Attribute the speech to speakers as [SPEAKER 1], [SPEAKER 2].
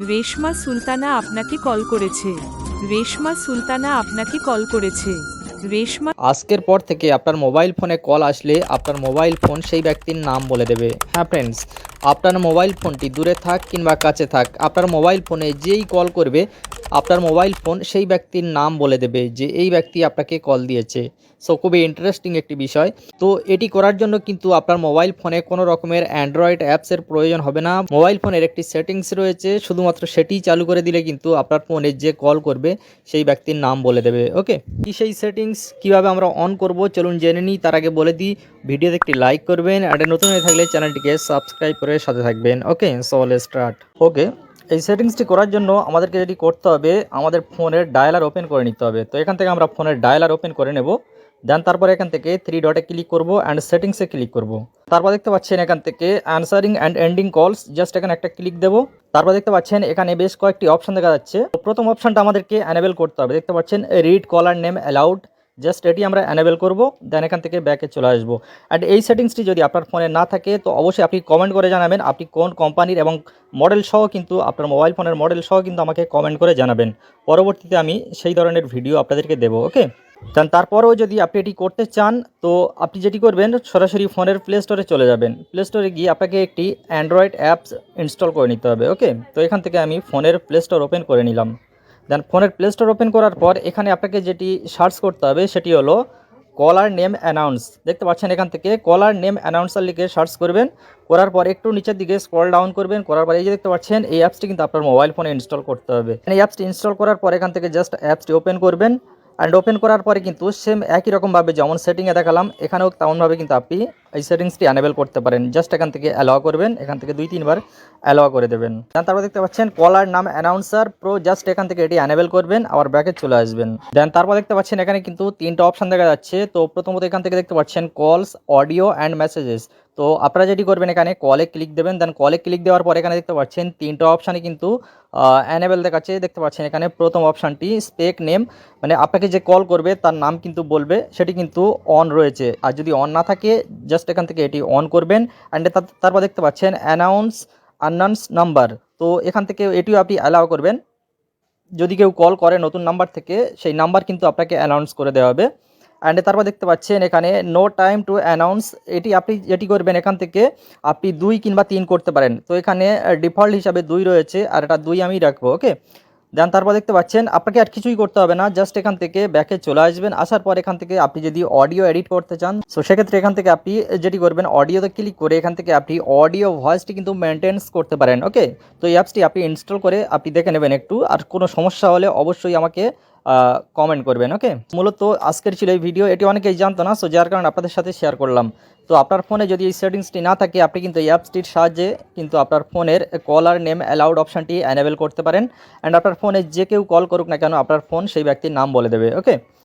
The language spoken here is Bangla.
[SPEAKER 1] রেশমা সুলতানা আপনাকে কল করেছে। রেশমা সুলতানা আপনাকে কল করেছে। রেশমা
[SPEAKER 2] আজকের পর থেকে আপনার মোবাইল ফোনে কল আসলে আপনার মোবাইল ফোন সেই ব্যক্তির নাম বলে দেবে। হ্যাঁ ফ্রেন্ডস আপনার মোবাইল ফোনটি দূরে থাক কিংবা কাছে থাক, আপনার মোবাইল ফোনে যেই কল করবে, আপনার মোবাইল ফোন সেই ব্যক্তির নাম বলে দেবে যে এই ব্যক্তি আপনাকে কল দিয়েছে। সো খুবই ইন্টারেস্টিং একটি বিষয়। তো এটি করার জন্য কিন্তু আপনার মোবাইল ফোনে কোনো রকমের অ্যান্ড্রয়েড অ্যাপসের প্রয়োজন হবে না। মোবাইল ফোনের একটি সেটিংস রয়েছে, শুধুমাত্র সেটি চালু করে দিলে কিন্তু আপনার ফোনে যে কল করবে, সেই ব্যক্তির নাম বলে দেবে। ওকে কি সেই সেটিংস কীভাবে আমরা অন করব? চলুন জেনে নিই। তার আগে বলে দিই, ভিডিওতে একটি লাইক করবেন। আর নতুন হয়ে থাকলে চ্যানেলটিকে সাবস্ক্রাইব করে সাথে থাকবেন। ওকে সল স্টার্ট ওকে, এই সেটিংসটি করার জন্য আমাদেরকে যেটি করতে হবে, আমাদের ফোনের ডায়ালার ওপেন করে নিতে হবে। তো এখান থেকে আমরা ফোনের ডায়ালার ওপেন করে নেব। দেন তারপরে এখান থেকে থ্রি ডটে ক্লিক করব অ্যান্ড সেটিংসে ক্লিক করব। তারপর দেখতে পাচ্ছেন এখান থেকে answering and ending calls just এখানে একটা ক্লিক দেবো। তারপর দেখতে পাচ্ছেন এখানে বেশ কয়েকটি অপশন দেখা যাচ্ছে। প্রথম অপশনটা আমাদেরকে অ্যানেবেল করতে হবে। দেখতে পাচ্ছেন read caller name allowed just এটি আমরা অ্যানেবেল করব দেন এখান থেকে ব্যাকে চলে আসব। অ্যান্ড এই সেটিংসটি যদি আপনার ফোনে না থাকে, তো অবশ্যই আপনি কমেন্ট করে জানাবেন, আপনি কোন কোম্পানির এবং মডেল সহ কিন্তু, আপনার মোবাইল ফোনের মডেল সহ কিন্তু আমাকে কমেন্ট করে জানাবেন। পরবর্তীতে আমি সেই ধরনের ভিডিও আপনাদেরকে দেবো ওকে দেন তারপরেও যদি আপনি এটি করতে চান, তো আপনি যেটি করবেন, সরাসরি ফোনের প্লে স্টোরে চলে যাবেন। প্লে স্টোরে গিয়ে আপনাকে একটি অ্যান্ড্রয়েড অ্যাপস ইনস্টল করে নিতে হবে ওকে তো এখান থেকে আমি ফোনের প্লে স্টোর ওপেন করে নিলাম। দেন ফোনের প্লে স্টোর ওপেন করার পর এখানে আপনাকে যেটি সার্চ করতে হবে সেটি হলো কলার নেম অ্যানাউন্স দেখতে পাচ্ছেন এখান থেকে কলার নেম অ্যানাউন্সার লিখে সার্চ করবেন। করার পর একটু নিচের দিকে স্কল ডাউন করবেন। করার পর এই যে দেখতে পাচ্ছেন, এই অ্যাপসটি কিন্তু আপনার মোবাইল ফোনে ইনস্টল করতে হবে। এই অ্যাপসটি ইনস্টল করার পর এখান থেকে জাস্ট অ্যাপসটি ওপেন করবেন। অ্যান্ড ওপেন করার পরে কিন্তু সেম একই রকমভাবে যেমন সেটিংয়ে দেখালাম, এখানেও তেমনভাবে কিন্তু আপনি এই সেটিংসটি অ্যানেবেল করতে পারেন। জাস্ট এখান থেকে অ্যালাও করবেন, এখান থেকে দুই, তিনবার অ্যালাও করে দেবেন। দেন তারপর দেখতে পাচ্ছেন কলার নাম অ্যানাউন্সার প্রো জাস্ট এখান থেকে এটি অ্যানেবেল করবেন, আবার ব্যাকে চলে আসবেন। দেন তারপর দেখতে পাচ্ছেন, এখানে কিন্তু তিনটা অপশন দেখা যাচ্ছে। তো প্রথমত এখান থেকে দেখতে পাচ্ছেন কলস অডিও অ্যান্ড মেসেজেস তো আপনারা যেটি করবেন এখানে কলে ক্লিক দেবেন দেন কলে ক্লিক দেওয়ার পর এখানে দেখতে পাচ্ছেন তিনটা অপশানই কিন্তু অ্যানেবেল দেখাচ্ছে দেখতে পাচ্ছেন এখানে প্রথম অপশানটি স্পেক নেম মানে আপনাকে যে কল করবে তার নাম কিন্তু বলবে, সেটি কিন্তু অন রয়েছে। আর যদি অন না থাকে জাস্ট এখান থেকে এটি অন করবেন অ্যান্ড তারপর দেখতে পাচ্ছেন অ্যানাউন্স আননাউন্স নাম্বার তো এখান থেকে এটিও আপনি অ্যালাউ করবেন। যদি কেউ কল করে নতুন নাম্বার থেকে, সেই নাম্বার কিন্তু আপনাকে অ্যানাউন্স করে দেওয়া হবে। অ্যান্ড তারপর দেখতে পাচ্ছেন এখানে নো টাইম টু অ্যানাউন্স এটি আপনি যেটি করবেন এখান থেকে আপনি দুই কিংবা তিন করতে পারেন। তো এখানে ডিফল্ট হিসাবে দুই রয়েছে, আর এটা দুই আমি রাখব ওকে দেন তারপর দেখতে পাচ্ছেন, আপনাকে আর কিছুই করতে হবে না জাস্ট এখান থেকে ব্যাকে চলে আসবেন। আসার পর এখান থেকে আপনি যদি অডিও এডিট করতে চান সো সেক্ষেত্রে এখান থেকে আপনি যেটি করবেন অডিওতে ক্লিক করে এখান থেকে আপনি অডিও ভয়েসটি কিন্তু মেনটেন্স করতে পারেন ওকে তো এই অ্যাপসটি আপনি ইনস্টল করে আপনি দেখে নেবেন একটু, আর কোনো সমস্যা হলে অবশ্যই আমাকে কমেন্ট করবেন ওকে মূলত আজকের ছিল এই ভিডিও এটি অনেকেই জানতো না সো যার কারণে আপনাদের সাথে শেয়ার করলাম। তো আপনার ফোনে যদি এই সেটিংসটি না থাকে, আপনি কিন্তু এই অ্যাপসটির সাহায্যে কিন্তু আপনার ফোনের কলার নেম অ্যালাউড অপশানটি অ্যানেবেল করতে পারেন। অ্যান্ড আপনার ফোনে যে কেউ কল করুক না কেন, আপনার ফোন সেই ব্যক্তির নাম বলে দেবে ওকে